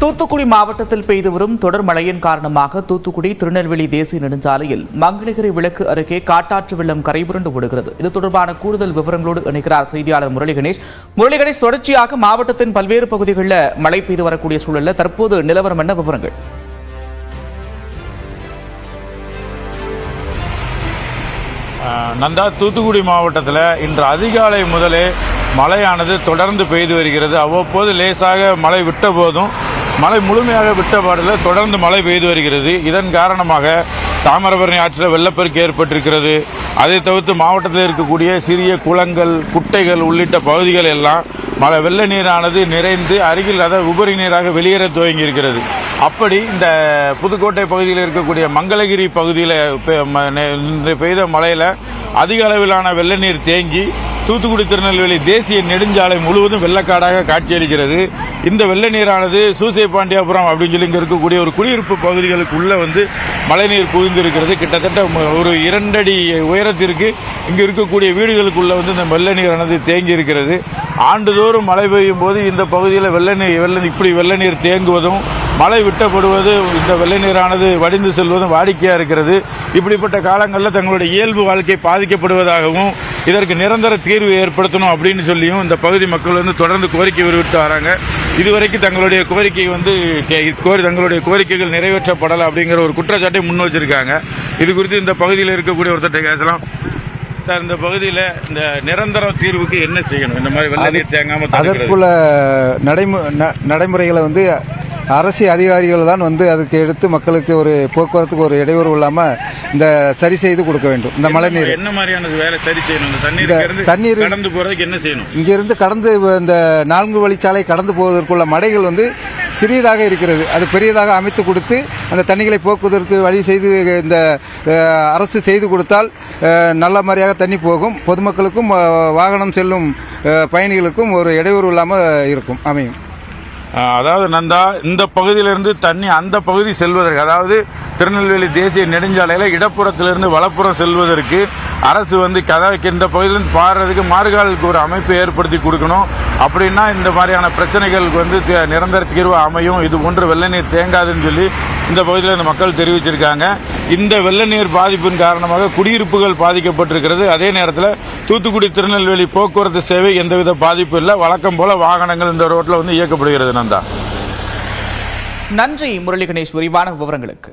தூத்துக்குடி மாவட்டத்தில் பெய்து வரும் தொடர் மழையின் காரணமாக தூத்துக்குடி திருநெல்வேலி தேசிய நெடுஞ்சாலையில் மங்களகிரி விளக்கு அருகே காட்டாற்று வெள்ளம் கரைபுரண்டு ஓடுகிறது. இது தொடர்பான கூடுதல் விவரங்களோடு இணைக்கிறார் செய்தியாளர் முரளி கணேஷ். முரளி கணேஷ் தொடர்ச்சியாக மாவட்டத்தின் பல்வேறு பகுதிகளில் மழை பெய்து வரக்கூடிய சூழலில் தற்போது நிலவரம் என்ன? விவரங்கள். நந்தா தூத்துக்குடி மாவட்டத்தில் இன்று அதிகாலை முதலே மழையானது தொடர்ந்து பெய்து வருகிறது. அவ்வப்போது லேசாக மழை விட்ட போதும் மழை முழுமையாக விட்ட பாடில் தொடர்ந்து மழை பெய்து வருகிறது. இதன் காரணமாக தாமிரபரணி ஆற்றில் வெள்ளப்பெருக்கு ஏற்பட்டிருக்கிறது. அதை தவிர்த்து மாவட்டத்தில் இருக்கக்கூடிய சிறிய குளங்கள் குட்டைகள் உள்ளிட்ட பகுதிகள் எல்லாம் மழை வெள்ள நீரானது நிறைந்து அருகில் அதை உபரி நீராக வெளியேற துவங்கி இருக்கிறது அப்படி இந்த புதுக்கோட்டை பகுதியில் இருக்கக்கூடிய மங்களகிரி பகுதியில் பெய்த மழையில் அதிக அளவிலான வெள்ள நீர் தேங்கி தூத்துக்குடி திருநெல்வேலி தேசிய நெடுஞ்சாலை முழுவதும் வெள்ளக்காடாக காட்சியளிக்கிறது. இந்த வெள்ள நீரானது சூசை பாண்டியாபுரம் அப்படின்னு சொல்லி இங்கே இருக்கக்கூடிய ஒரு குடியிருப்பு பகுதிகளுக்குள்ள வந்து மழைநீர் புகுந்திருக்கிறது கிட்டத்தட்ட ஒரு இரண்டடி உயரத்திற்கு இங்கே இருக்கக்கூடிய வீடுகளுக்குள்ள வந்து இந்த வெள்ள நீரானது தேங்கி இருக்கிறது ஆண்டுதோறும் மழை பெய்யும் போது இந்த பகுதியில் வெள்ள நீர் வெள்ள இப்படி வெள்ள நீர் தேங்குவதும் மழை விட்டப்படுவது இந்த வெள்ள நீரானது வடிந்து செல்வதும் வாடிக்கையாக இருக்கிறது. இப்படிப்பட்ட காலங்களில் தங்களுடைய இயல்பு வாழ்க்கை பாதிக்கப்படுவதாகவும் இதற்கு நிரந்தர தீர்வு ஏற்படுத்தணும் அப்படின்னு சொல்லியும் இந்த பகுதி மக்கள் வந்து தொடர்ந்து கோரிக்கை விடுவித்து வராங்க. இதுவரைக்கும் தங்களுடைய கோரிக்கை வந்து கோரி தங்களுடைய கோரிக்கைகள் நிறைவேற்றப்படலை அப்படிங்கிற ஒரு குற்றச்சாட்டை முன் வச்சிருக்காங்க. இது குறித்து இந்த பகுதியில் இருக்கக்கூடிய ஒருத்தட்ட பேசலாம். சார் இந்த பகுதியில் இந்த நிரந்தர தீர்வுக்கு என்ன செய்யணும்? இந்த மாதிரி வெள்ள நீர் தேங்காம தடுக்கிறது. அதற்குள்ள நடைமு ந- நடைமுறைகளை வந்து அரசு அதிகாரிகள் தான் வந்து அதுக்கு எடுத்து மக்களுக்கு ஒரு போக்குவரத்துக்கு ஒரு இடையூறு இல்லாமல் இந்த சரி செய்து கொடுக்க வேண்டும். இந்த மழை நீர் என்ன மாதிரியான வேலை சரி செய்யணும்? இந்த தண்ணீர் கடந்து போறதுக்கு என்ன செய்யணும்? இங்கிருந்து கடந்து இந்த நான்கு வழிச்சாலை கடந்து போவதற்குள்ள மடைகள் வந்து சிறியதாக இருக்கிறது. அது பெரியதாக அமைத்து கொடுத்து அந்த தண்ணிகளை போக்குவதற்கு வழி செய்து இந்த அரசு செய்து கொடுத்தால் நல்ல மாதிரியாக தண்ணி போகும். பொதுமக்களுக்கும் வாகனம் செல்லும் பயணிகளுக்கும் ஒரு இடையூறு இல்லாமல் இருக்கும் அமையும். அதாவது நந்தா இந்த பகுதியிலிருந்து தண்ணி அந்த பகுதி செல்வதற்கு அதாவது திருநெல்வேலி தேசிய நெடுஞ்சாலையில் இடப்புறத்திலிருந்து வலப்புறம் செல்வதற்கு அரசு வந்து கதாவுக்கு இந்த பகுதியிலிருந்து பாடுறதுக்கு மார்காலுக்கு ஒரு அமைப்பு ஏற்படுத்தி கொடுக்கணும். அப்படின்னா இந்த மாதிரியான பிரச்சனைகளுக்கு வந்து நிரந்தர தீர்வு அமையும். இது போன்று வெள்ள நீர் தேங்காதுன்னு சொல்லி இந்த பகுதியில் இந்த மக்கள் தெரிவிச்சிருக்காங்க. இந்த வெள்ள நீர் பாதிப்பின் காரணமாக குடியிருப்புகள் பாதிக்கப்பட்டிருக்கிறது. அதே நேரத்தில் தூத்துக்குடி திருநெல்வேலி போக்குவரத்து சேவை எந்தவித பாதிப்பும் இல்லை. வழக்கம் போல வாகனங்கள் இந்த ரோட்டில் வந்து இயக்கப்படுகிறது நந்தா. நன்றி முரளி கணேஷ் விரிவான விவரங்களுக்கு.